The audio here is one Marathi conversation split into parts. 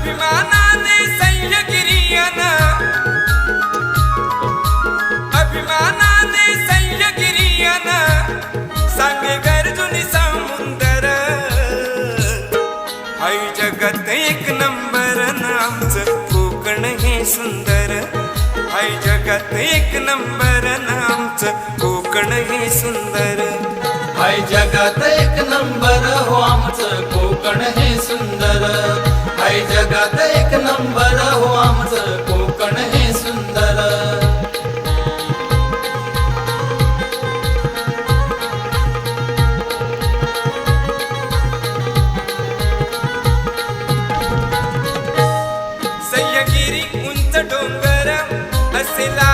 अभिमानाने सह्यगिरियन अभिमानाने सह्यगिरियन सांगे गर्जुनी समुंदर. आई जगत एक नंबर आमचं कोकण हे सुंदर. आई जगत एक नंबर आमचं कोकण हे सुंदर. आई जगात एक नंबर एक नंबर हो आमचं कोकण हे सुंदर. सह्यगिरी उंच डोंगर असेला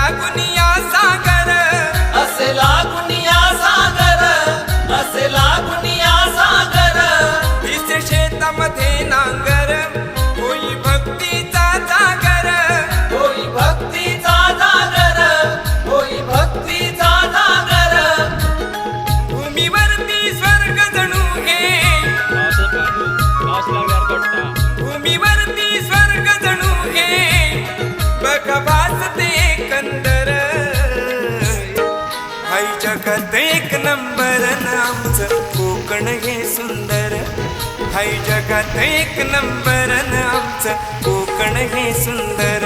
हाय जगात एक नंबर आमचं कोकण हे सुंदर.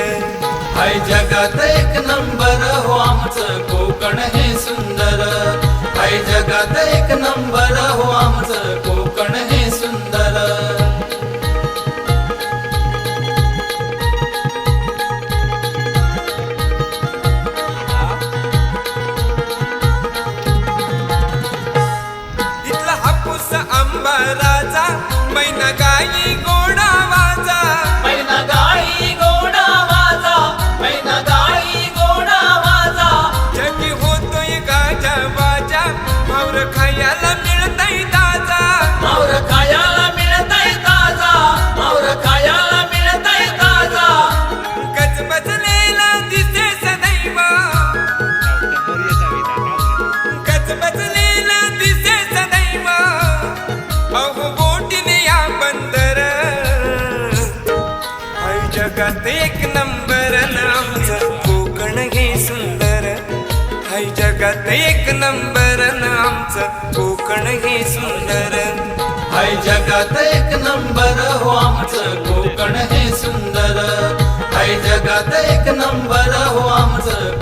हाय जगात एक नंबर हो आमचं कोकण हे सुंदर आंबा राजा मैना गाई गोडा वाजा. मैना जगात एक नंबर आमचं कोकण हे सुंदर. हाय जगात एक नंबर आमचं कोकण हे सुंदर. हाय जगात एक नंबर हो आमचं कोकण हे सुंदर. हाय जगात एक नंबर हो आमचं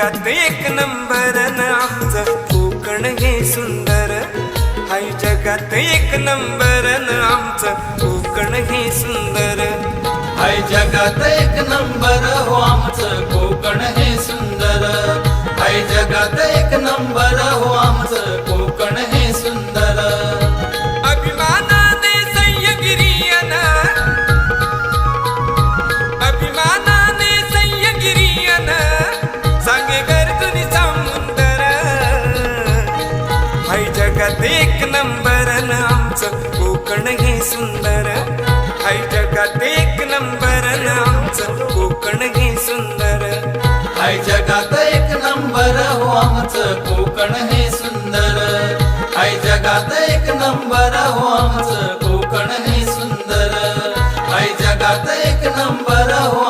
जगात एक नंबर आमचं कोकण हे सुंदर. हाय जगात एक नंबर आमचं कोकण हे सुंदर. हाय जगात एक नंबर हो आमचं कोकण हे सुंदर. हाय जगात एक नंबर हो आमचं सुंदर. आई जगात एक नंबर आमचं कोकण हे सुंदर. आई जगात एक नंबर हो आमचं कोकण हे सुंदर. आई जगात एक नंबर हो आमचं कोकण हे सुंदर. आई जगात एक नंबर हो